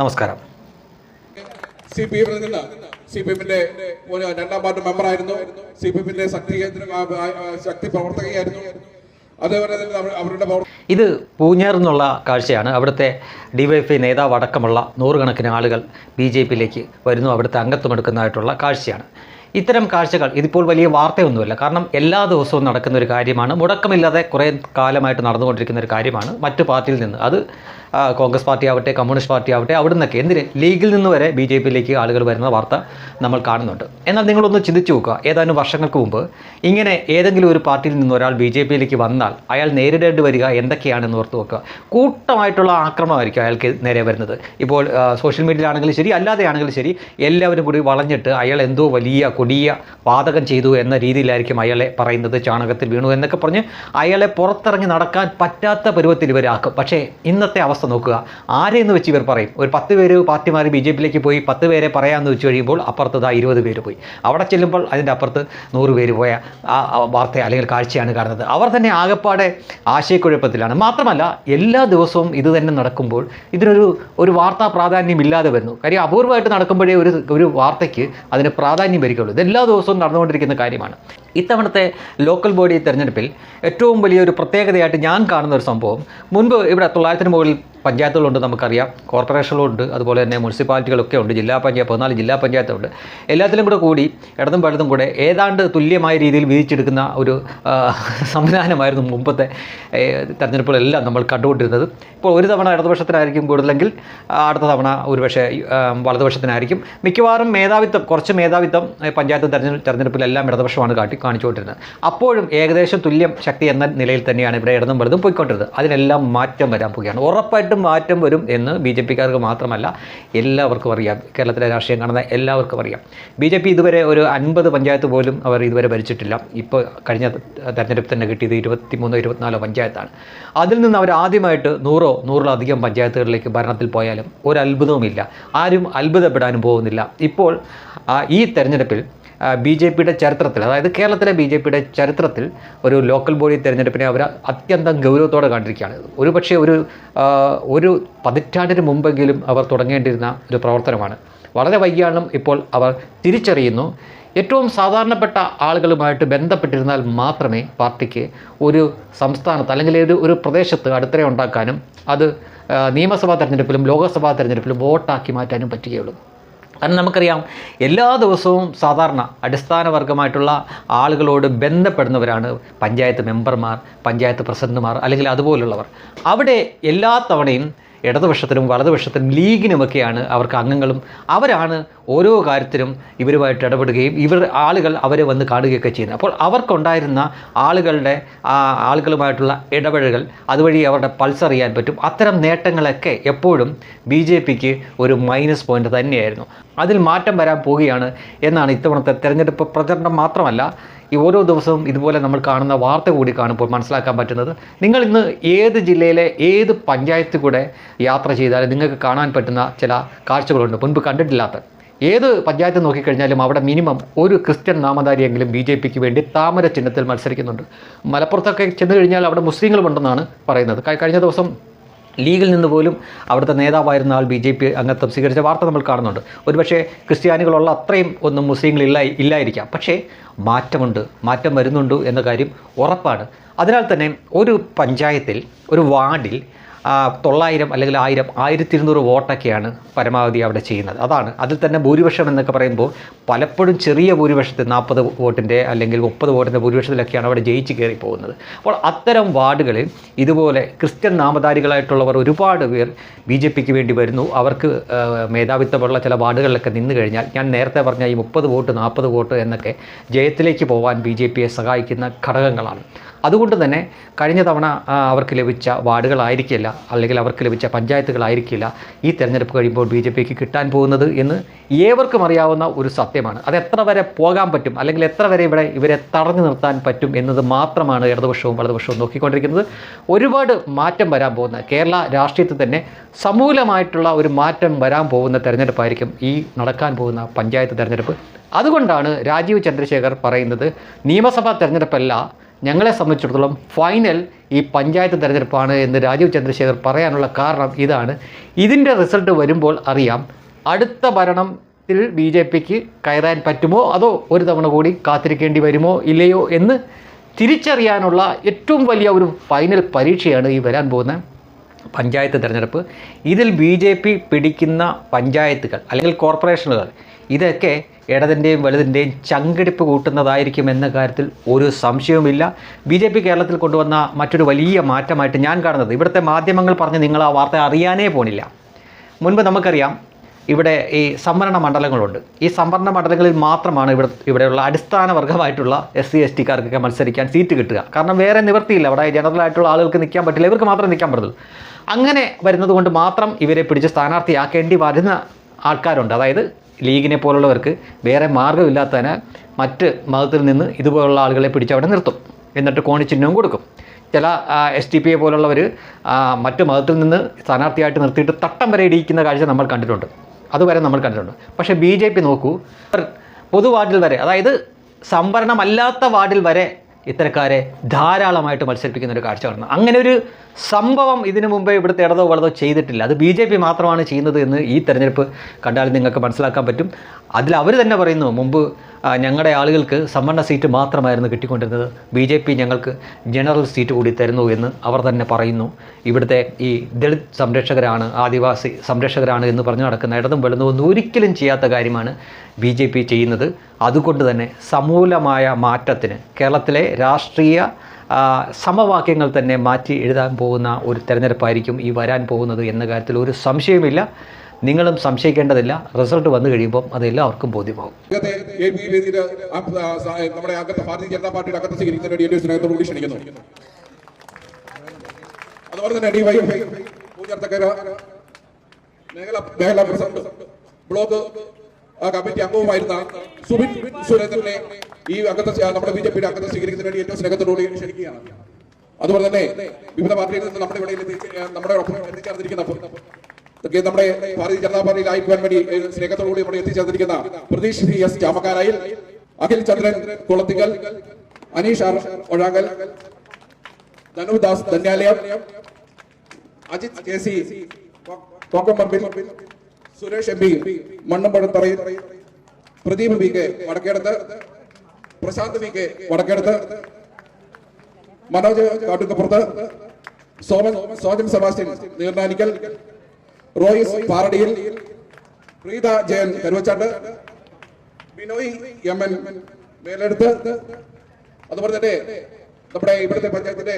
നമസ്കാരം. C P എമ്മിൽ നിന്ന് സി പി എമ്മിന്റെ ഒരു രണ്ടാം വാർഡ് മെമ്പറായിരുന്നു സി പി എമ്മിന്റെ ശക്തി കേന്ദ്ര ശക്തി പ്രവർത്തകയായിരുന്നു. അതേപോലെ തന്നെ അവരുടെ ഇത് പൂഞ്ഞാർ എന്നുള്ള കാഴ്ചയാണ്. അവിടുത്തെ ഡിവൈഎഫ്ഐ നേതാവ് അടക്കമുള്ള നൂറുകണക്കിന് ആളുകൾ ബി ജെ പിയിലേക്ക് വരുന്നു. അവിടുത്തെ അംഗത്വമെടുക്കുന്നതായിട്ടുള്ള കാഴ്ചയാണ്. ഇത്തരം കാഴ്ചകൾ ഇതിപ്പോൾ വലിയ വാർത്തയൊന്നുമല്ല. കാരണം എല്ലാ ദിവസവും നടക്കുന്ന ഒരു കാര്യമാണ്. മുടക്കമില്ലാതെ കുറേ കാലമായിട്ട് നടന്നുകൊണ്ടിരിക്കുന്ന ഒരു കാര്യമാണ് മറ്റു പാർട്ടിയിൽ നിന്ന്. അത് കോൺഗ്രസ് പാർട്ടി ആവട്ടെ കമ്മ്യൂണിസ്റ്റ് പാർട്ടി ആവട്ടെ അവിടെ നിന്നൊക്കെ എന്തിന്? ലീഗിൽ നിന്ന് വരെ ബി ജെ പിയിലേക്ക് ആളുകൾ വരുന്ന വാർത്ത നമ്മൾ കാണുന്നുണ്ട്. എന്നാൽ നിങ്ങളൊന്ന് ചിന്തിച്ചു നോക്കുക. ഏതാനും വർഷങ്ങൾക്ക് മുമ്പ് ഇങ്ങനെ ഏതെങ്കിലും ഒരു പാർട്ടിയിൽ നിന്ന് ഒരാൾ ബി ജെ പിയിലേക്ക് വന്നാൽ അയാൾ നേരിടേണ്ടി വരിക എന്തൊക്കെയാണെന്ന് ഓർത്ത് നോക്കുക. കൂട്ടമായിട്ടുള്ള ആക്രമണമായിരിക്കും അയാൾക്ക് നേരെ വരുന്നത്. ഇപ്പോൾ സോഷ്യൽ മീഡിയയിലാണെങ്കിലും ശരി അല്ലാതെ ആണെങ്കിലും ശരി എല്ലാവരും കൂടി വളഞ്ഞിട്ട് അയാൾ എന്തോ വലിയ കൊടിയ പാതകം ചെയ്തു എന്ന രീതിയിലായിരിക്കും അയാളെ പറയുന്നത്. ചാണകത്തിൽ വീണു എന്നൊക്കെ പറഞ്ഞ് അയാളെ പുറത്തിറങ്ങി നടക്കാൻ പറ്റാത്ത പരുവത്തിൽ ഇവരാക്കും പക്ഷേ ഇന്നത്തെ അവസ്ഥ നോക്കുക. ആരെയെന്ന് വെച്ച് ഇവർ പറയും? ഒരു പത്ത് പേര് പാർട്ടി മാറി ബി ജെ പിയിലേക്ക് പോയി പത്ത് പേരെ പറയാമെന്ന് വെച്ച് കഴിയുമ്പോൾ അപ്പുറത്ത് ഇതാ ഇരുപത് പേര് പോയി. അവിടെ ചെല്ലുമ്പോൾ അതിന്റെ അപ്പുറത്ത് നൂറ് പേര് പോയ ആ വാർത്ത അല്ലെങ്കിൽ കാഴ്ചയാണ് കാണുന്നത്. അവർ തന്നെ ആകെപ്പാടെ ആശയക്കുഴപ്പത്തിലാണ്. മാത്രമല്ല എല്ലാ ദിവസവും ഇത് തന്നെ നടക്കുമ്പോൾ ഇതിനൊരു ഒരു വാർത്താ പ്രാധാന്യം ഇല്ലാതെ വരുന്നു. കാര്യം അപൂർവമായിട്ട് നടക്കുമ്പോഴേ ഒരു ഒരു വാർത്തയ്ക്ക് അതിന് പ്രാധാന്യം വരികയുള്ളൂ. ഇതെല്ലാ ദിവസവും നടന്നുകൊണ്ടിരിക്കുന്ന കാര്യമാണ്. ഇത്തവണത്തെ ലോക്കൽ ബോഡി തിരഞ്ഞെടുപ്പിൽ ഏറ്റവും വലിയൊരു പ്രത്യേകതയായിട്ട് ഞാൻ കാണുന്ന ഒരു സംഭവം. മുൻപ് ഇവിടെ തൊള്ളായിരത്തിന് മുകളിൽ പഞ്ചായത്തുകളുണ്ട് നമുക്കറിയാം. കോർപ്പറേഷനുകളുണ്ട്. അതുപോലെ തന്നെ മുനിസിപ്പാലിറ്റികളൊക്കെ ഉണ്ട്. ജില്ലാ പഞ്ചായത്ത് പതിനാല് ജില്ലാ പഞ്ചായത്തുണ്ട്. എല്ലാത്തിലും കൂടെ കൂടി ഇടതും വലതും കൂടെ ഏതാണ്ട് തുല്യമായ രീതിയിൽ വിധിച്ചെടുക്കുന്ന ഒരു സംവിധാനമായിരുന്നു മുമ്പത്തെ തെരഞ്ഞെടുപ്പുകളെല്ലാം നമ്മൾ കണ്ടുകൊണ്ടിരുന്നത്. ഇപ്പോൾ ഒരു തവണ ഇടതുപക്ഷത്തിനായിരിക്കും കൂടുതലെങ്കിൽ അടുത്ത തവണ ഒരുപക്ഷെ പക്ഷേ വലതുപക്ഷത്തിനായിരിക്കും. മിക്കവാറും മേധാവിത്വം കുറച്ച് മേധാവിത്വം പഞ്ചായത്ത് തെരഞ്ഞെടുപ്പ് തെരഞ്ഞെടുപ്പിലെല്ലാം ഇടതുപക്ഷമാണ് കാട്ടി കാണിച്ചുകൊണ്ടിരുന്നത്. അപ്പോഴും ഏകദേശം തുല്യം ശക്തി എന്ന നിലയിൽ തന്നെയാണ് ഇവിടെ ഇടതും വലതും പോയിക്കൊണ്ടിരുന്നത്. അതിനെല്ലാം മാറ്റം വരാൻ പോവുകയാണ്. ഉറപ്പായിട്ടും മാറ്റം വരും എന്ന് ബി ജെ പിക്കാർക്ക് മാത്രമല്ല എല്ലാവർക്കും അറിയാം. കേരളത്തിലെ രാഷ്ട്രീയം കാണുന്ന എല്ലാവർക്കും അറിയാം. ബി ജെ പി ഇതുവരെ ഒരു അൻപത് പഞ്ചായത്ത് പോലും അവർ ഇതുവരെ ഭരിച്ചിട്ടില്ല. ഇപ്പോൾ കഴിഞ്ഞ തെരഞ്ഞെടുപ്പ് തന്നെ കിട്ടിയത് ഇരുപത്തിമൂന്നോ ഇരുപത്തിനാലോ പഞ്ചായത്താണ്. അതിൽ നിന്ന് അവർ ആദ്യമായിട്ട് നൂറോ നൂറിലധികം പഞ്ചായത്തുകളിലേക്ക് ഭരണത്തിൽ പോയാലും ഒരു അത്ഭുതവുമില്ല. ആരും അത്ഭുതപ്പെടാനും പോകുന്നില്ല. ഇപ്പോൾ ഈ തെരഞ്ഞെടുപ്പിൽ ബി ജെ പിയുടെ ചരിത്രത്തിൽ അതായത് കേരളത്തിലെ ബി ജെ പിയുടെ ചരിത്രത്തിൽ ഒരു ലോക്കൽ ബോഡി തിരഞ്ഞെടുപ്പിനെ അവർ അത്യന്തം ഗൗരവത്തോടെ കണ്ടിരിക്കുകയാണ്. ഒരു പക്ഷേ ഒരു ഒരു പതിറ്റാണ്ടിന് മുമ്പെങ്കിലും അവർ തുടങ്ങേണ്ടിയിരുന്ന ഒരു പ്രവർത്തനമാണ്. വളരെ വൈകിയാണ് ഇപ്പോൾ അവർ തിരിച്ചറിയുന്നു. ഏറ്റവും സാധാരണപ്പെട്ട ആളുകളുമായിട്ട് ബന്ധപ്പെട്ടിരുന്നാൽ മാത്രമേ പാർട്ടിക്ക് ഒരു സംസ്ഥാനത്ത് അല്ലെങ്കിൽ ഒരു ഒരു പ്രദേശത്ത് അടിത്തറ ഉണ്ടാക്കാനും അത് നിയമസഭാ തെരഞ്ഞെടുപ്പിലും ലോക്സഭാ തെരഞ്ഞെടുപ്പിലും വോട്ടാക്കി മാറ്റാനും പറ്റുകയുള്ളൂ. കാരണം നമുക്കറിയാം എല്ലാ ദിവസവും സാധാരണ അടിസ്ഥാന വർഗമായിട്ടുള്ള ആളുകളോട് ബന്ധപ്പെടുന്നവരാണ് പഞ്ചായത്ത് മെമ്പർമാർ പഞ്ചായത്ത് പ്രസിഡന്റുമാർ അല്ലെങ്കിൽ അതുപോലുള്ളവർ. അവിടെ എല്ലാ തവണയും ഇടതുപക്ഷത്തിനും വലതുപക്ഷത്തിനും ലീഗിനുമൊക്കെയാണ് അവർക്ക് അംഗങ്ങളും. അവരാണ് ഓരോ കാര്യത്തിലും ഇവരുമായിട്ട് ഇടപെടുകയും ഇവർ ആളുകൾ അവരെ വന്ന് കാണുകയൊക്കെ ചെയ്യുന്നത്. അപ്പോൾ അവർക്കുണ്ടായിരുന്ന ആളുകളുടെ ആ ആളുകളുമായിട്ടുള്ള ഇടപെടലുകൾ അതുവഴി അവരുടെ പൾസ് അറിയാൻ പറ്റും. അത്തരം നേട്ടങ്ങളൊക്കെ എപ്പോഴും ബി ജെ പിക്ക് ഒരു മൈനസ് പോയിന്റ് തന്നെയായിരുന്നു. അതിൽ മാറ്റം വരാൻ പോവുകയാണ് എന്നാണ് ഇത്തവണത്തെ തെരഞ്ഞെടുപ്പ് പ്രചരണം മാത്രമല്ല ഈ ഓരോ ദിവസവും ഇതുപോലെ നമ്മൾ കാണുന്ന വാർത്ത കൂടി കാണുമ്പോൾ മനസ്സിലാക്കാൻ പറ്റുന്നത് നിങ്ങൾ ഇന്ന് ഏത് ജില്ലയിലെ ഏത് പഞ്ചായത്ത് കൂടെ യാത്ര ചെയ്താലും നിങ്ങൾക്ക് കാണാൻ പറ്റുന്ന ചില കാഴ്ചകളുണ്ട്. മുൻപ് കണ്ടിട്ടില്ലാത്ത ഏത് പഞ്ചായത്ത് നോക്കിക്കഴിഞ്ഞാലും അവിടെ മിനിമം ഒരു ക്രിസ്ത്യൻ നാമധാരിയെങ്കിലും ബി ജെ പിക്ക് വേണ്ടി താമര ചിഹ്നത്തിൽ മത്സരിക്കുന്നുണ്ട്. മലപ്പുറത്തൊക്കെ ചെന്ന് കഴിഞ്ഞാൽ അവിടെ മുസ്ലിങ്ങളുമുണ്ടെന്നാണ് പറയുന്നത്. കഴിഞ്ഞ ദിവസം ലീഗിൽ നിന്ന് പോലും അവിടുത്തെ നേതാവായിരുന്ന ആൾ ബി ജെ പി അംഗത്വം സ്വീകരിച്ച വാർത്ത നമ്മൾ കാണുന്നുണ്ട്. ഒരുപക്ഷെ ക്രിസ്ത്യാനികളുള്ള അത്രയും ഒന്നും മുസ്ലിങ്ങളില്ല ഇല്ലായിരിക്കാം. പക്ഷേ മാറ്റമുണ്ട് മാറ്റം വരുന്നുണ്ട് എന്ന കാര്യം ഉറപ്പാണ്. അതിനാൽ തന്നെ ഒരു പഞ്ചായത്തിൽ ഒരു വാർഡിൽ തൊള്ളായിരം അല്ലെങ്കിൽ ആയിരം ആയിരത്തി ഇരുന്നൂറ് വോട്ടൊക്കെയാണ് പരമാവധി അവിടെ ചെയ്യുന്നത്. അതാണ്. അതിൽ തന്നെ ഭൂരിപക്ഷം എന്നൊക്കെ പറയുമ്പോൾ പലപ്പോഴും ചെറിയ ഭൂരിപക്ഷത്തിൽ നാൽപ്പത് വോട്ടിന്റെ അല്ലെങ്കിൽ മുപ്പത് വോട്ടിന്റെ ഭൂരിപക്ഷത്തിലൊക്കെയാണ് അവിടെ ജയിച്ച് കയറി പോകുന്നത്. അപ്പോൾ അത്തരം വാർഡുകളിൽ ഇതുപോലെ ക്രിസ്ത്യൻ നാമധാരികളായിട്ടുള്ളവർ ഒരുപാട് പേർ ബി ജെ പിക്ക് വേണ്ടി വരുന്നു. അവർക്ക് മേധാവിത്വമുള്ള ചില വാർഡുകളിലൊക്കെ നിന്ന് കഴിഞ്ഞാൽ ഞാൻ നേരത്തെ പറഞ്ഞ ഈ മുപ്പത് വോട്ട് നാൽപ്പത് വോട്ട് എന്നൊക്കെ ജയത്തിലേക്ക് പോകാൻ ബി ജെ പിയെ സഹായിക്കുന്ന ഘടകങ്ങളാണ്. അതുകൊണ്ട് തന്നെ കഴിഞ്ഞ തവണ അവർക്ക് ലഭിച്ച വാർഡുകളായിരിക്കില്ല അല്ലെങ്കിൽ അവർക്ക് ലഭിച്ച പഞ്ചായത്തുകളായിരിക്കില്ല ഈ തെരഞ്ഞെടുപ്പ് കഴിയുമ്പോൾ ബി ജെ പിക്ക് കിട്ടാൻ പോകുന്നത് എന്ന് ഏവർക്കും അറിയാവുന്ന ഒരു സത്യമാണ്. അത് എത്ര വരെ പോകാൻ പറ്റും അല്ലെങ്കിൽ എത്ര വരെ ഇവിടെ ഇവരെ തടഞ്ഞു നിർത്താൻ പറ്റും എന്നത് മാത്രമാണ് ഇടതുപക്ഷവും വലതുപക്ഷവും നോക്കിക്കൊണ്ടിരിക്കുന്നത്. ഒരുപാട് മാറ്റം വരാൻ പോകുന്ന കേരള രാഷ്ട്രീയത്തിൽ തന്നെ സമൂലമായിട്ടുള്ള ഒരു മാറ്റം വരാൻ പോകുന്ന തെരഞ്ഞെടുപ്പായിരിക്കും ഈ നടക്കാൻ പോകുന്ന പഞ്ചായത്ത് തെരഞ്ഞെടുപ്പ്. അതുകൊണ്ടാണ് രാജീവ് ചന്ദ്രശേഖർ പറയുന്നത് നിയമസഭാ തെരഞ്ഞെടുപ്പല്ല ഞങ്ങളെ സംബന്ധിച്ചിടത്തോളം ഫൈനൽ ഈ പഞ്ചായത്ത് തെരഞ്ഞെടുപ്പാണ് എന്ന് രാജീവ് ചന്ദ്രശേഖർ പറയാനുള്ള കാരണം ഇതാണ്. ഇതിന്റെ റിസൾട്ട് വരുമ്പോൾ അറിയാം അടുത്ത ഭരണത്തിൽ ബി ജെ പിക്ക് കയറാൻ പറ്റുമോ? അതോ ഒരു തവണ കൂടി കാത്തിരിക്കേണ്ടി വരുമോ? ഇല്ലയോ എന്ന് തിരിച്ചറിയാനുള്ള ഏറ്റവും വലിയ ഒരു ഫൈനൽ പരീക്ഷയാണ് ഈ വരാൻ പോകുന്ന പഞ്ചായത്ത് തിരഞ്ഞെടുപ്പ്. ഇതിൽ ബി ജെ പി പിടിക്കുന്ന പഞ്ചായത്തുകൾ അല്ലെങ്കിൽ കോർപ്പറേഷനുകൾ ഇതൊക്കെ ഇടതിന്റെയും വലുതിന്റെയും ചങ്കിടിപ്പ് കൂട്ടുന്നതായിരിക്കും എന്ന കാര്യത്തിൽ ഒരു സംശയവുമില്ല. ബി ജെ പി കേരളത്തിൽ കൊണ്ടുവന്ന മറ്റൊരു വലിയ മാറ്റമായിട്ട് ഞാൻ കാണുന്നത് ഇവിടുത്തെ മാധ്യമങ്ങൾ പറഞ്ഞ് നിങ്ങൾ ആ വാർത്ത അറിയാനേ പോണില്ല. മുൻപ് നമുക്കറിയാം ഇവിടെ ഈ സംവരണ മണ്ഡലങ്ങളുണ്ട്. ഈ സംവരണ മണ്ഡലങ്ങളിൽ മാത്രമാണ് ഇവിടെ ഇവിടെയുള്ള അടിസ്ഥാന വർഗമായിട്ടുള്ള എസ് സി എസ് ടിക്കാർക്കൊക്കെ മത്സരിക്കാൻ സീറ്റ് കിട്ടുക. കാരണം വേറെ നിവർത്തിയില്ല അവിടെ ജനറൽ ആയിട്ടുള്ള ആളുകൾക്ക് നിൽക്കാൻ പറ്റില്ല. ഇവർക്ക് മാത്രം നിൽക്കാൻ പറ്റുള്ളൂ അങ്ങനെ വരുന്നത് കൊണ്ട് മാത്രം ഇവരെ പിടിച്ച് സ്ഥാനാർത്ഥിയാക്കേണ്ടി വരുന്ന ആൾക്കാരുണ്ട്. അതായത് ലീഗിനെ പോലുള്ളവർക്ക് വേറെ മാർഗമില്ലാത്തതിനാൽ മറ്റ് മതത്തിൽ നിന്ന് ഇതുപോലുള്ള ആളുകളെ പിടിച്ച് അവിടെ നിർത്തും. എന്നിട്ട് കോണിച്ചിഹ്നവും കൊടുക്കും. ചില എസ് ടി പി എ പോലുള്ളവർ മറ്റു മതത്തിൽ നിന്ന് സ്ഥാനാർത്ഥിയായിട്ട് നിർത്തിയിട്ട് തട്ടം വരെ ഇടിയിക്കുന്ന കാഴ്ച നമ്മൾ കണ്ടിട്ടുണ്ട്. അതുവരെ നമ്മൾ കണ്ടിട്ടുണ്ട്. പക്ഷേ ബി ജെ പി നോക്കൂ പൊതുവാർഡിൽ പൊതു വാർഡിൽ വരെ അതായത് സംവരണമല്ലാത്ത വാർഡിൽ വരെ ഇത്തരക്കാരെ ധാരാളമായിട്ട് മത്സരിപ്പിക്കുന്ന ഒരു കാഴ്ച കാണുന്നു. അങ്ങനെ ഒരു സംഭവം ഇതിനു മുമ്പേ ഇവിടുത്തെ ഇടതോ വലതോ ചെയ്തിട്ടില്ല. അത് ബി ജെ പി മാത്രമാണ് ചെയ്യുന്നത് എന്ന് ഈ തെരഞ്ഞെടുപ്പ് കണ്ടാൽ നിങ്ങൾക്ക് മനസ്സിലാക്കാൻ പറ്റും. അതിൽ അവർ തന്നെ പറയുന്നു മുമ്പ് ഞങ്ങളുടെ ആളുകൾക്ക് സംവരണ സീറ്റ് മാത്രമായിരുന്നു കിട്ടിക്കൊണ്ടിരുന്നത്. ബി ജെ പി ഞങ്ങൾക്ക് ജനറൽ സീറ്റ് കൂടി തരുന്നു എന്ന് അവർ തന്നെ പറയുന്നു. ഇവിടുത്തെ ഈ ദളിത് സംരക്ഷകരാണ് ആദിവാസി സംരക്ഷകരാണ് എന്ന് പറഞ്ഞു നടക്കുന്ന ഇടതും വെളുതും ഒരിക്കലും ചെയ്യാത്ത കാര്യമാണ് ബി ജെ പി ചെയ്യുന്നത്. അതുകൊണ്ട് തന്നെ സമൂലമായ മാറ്റത്തിന് കേരളത്തിലെ രാഷ്ട്രീയ സമവാക്യങ്ങൾ തന്നെ മാറ്റി എഴുതാൻ പോകുന്ന ഒരു തെരഞ്ഞെടുപ്പായിരിക്കും ഈ വരാൻ പോകുന്നത് എന്ന കാര്യത്തിൽ ഒരു സംശയമില്ല നിങ്ങളും സംശയിക്കേണ്ടതില്ല. റിസൾട്ട് വന്നു കഴിയുമ്പോൾ അത് എല്ലാവർക്കും സ- നമ്മുടെ അകത്ത് ഭാരതീയ ജനതാ പാർട്ടിയുടെ അകത്ത് സ്വീകരിക്കുന്ന വേണ്ടി എന്റെ സ്നേഹത്തോട് കൂടി ക്ഷണിക്കുന്നു അതുപോലെ തന്നെ ഡിവൈഎഫ്ഐ പൂജാർത്തക്കര മേഖല മേഖലാ പ്രസിഡന്റ് ബ്ലോക്ക് കമ്മിറ്റി അംഗവുമായിരുന്ന സുബിൻ സുരേന്ദ്രനെ ഈ അംഗത്തെ നമ്മുടെ ബി ജെ പിയുടെ അംഗത്തെ സ്വീകരിക്കുന്നതിന് വേണ്ടി ഏറ്റവും സ്നേഹത്തോടുകൂടി ക്ഷണിക്കുകയാണ്. അതുപോലെ തന്നെ വിവിധ പാർട്ടിയിൽ നിന്ന് നമ്മുടെ ഇവിടെ നമ്മുടെ ഒപ്പം എത്തിച്ചേർന്നിരിക്കുന്ന നമ്മുടെ ഭാരതീയ ജനതാ പാർട്ടിയിൽ ആയിപ്പോൻ വേണ്ടി സ്നേഹത്തോടുകൂടി നമ്മുടെ എത്തിച്ചേർന്നിരിക്കുന്ന Pratheesh C S Chamakkarayil Akhil Chandran Kulathikkal Aneesh R Ozhankal Dhanudas Dhanyalayam Ajith K C Suresh M P Mannampazhatharayil Pradeep P K Vadakkedathu Prasanth P K Vadakkedathu Manoj Kattukkappurathu Soman Sojan Sebastian Neernanikkal Royce Paradiyil Preetha Jayan Karuvachattu Binoy M N Meleduthu അതുപോലെ തന്നെ നമ്മുടെ ഇവിടുത്തെ പഞ്ചായത്തിന്റെ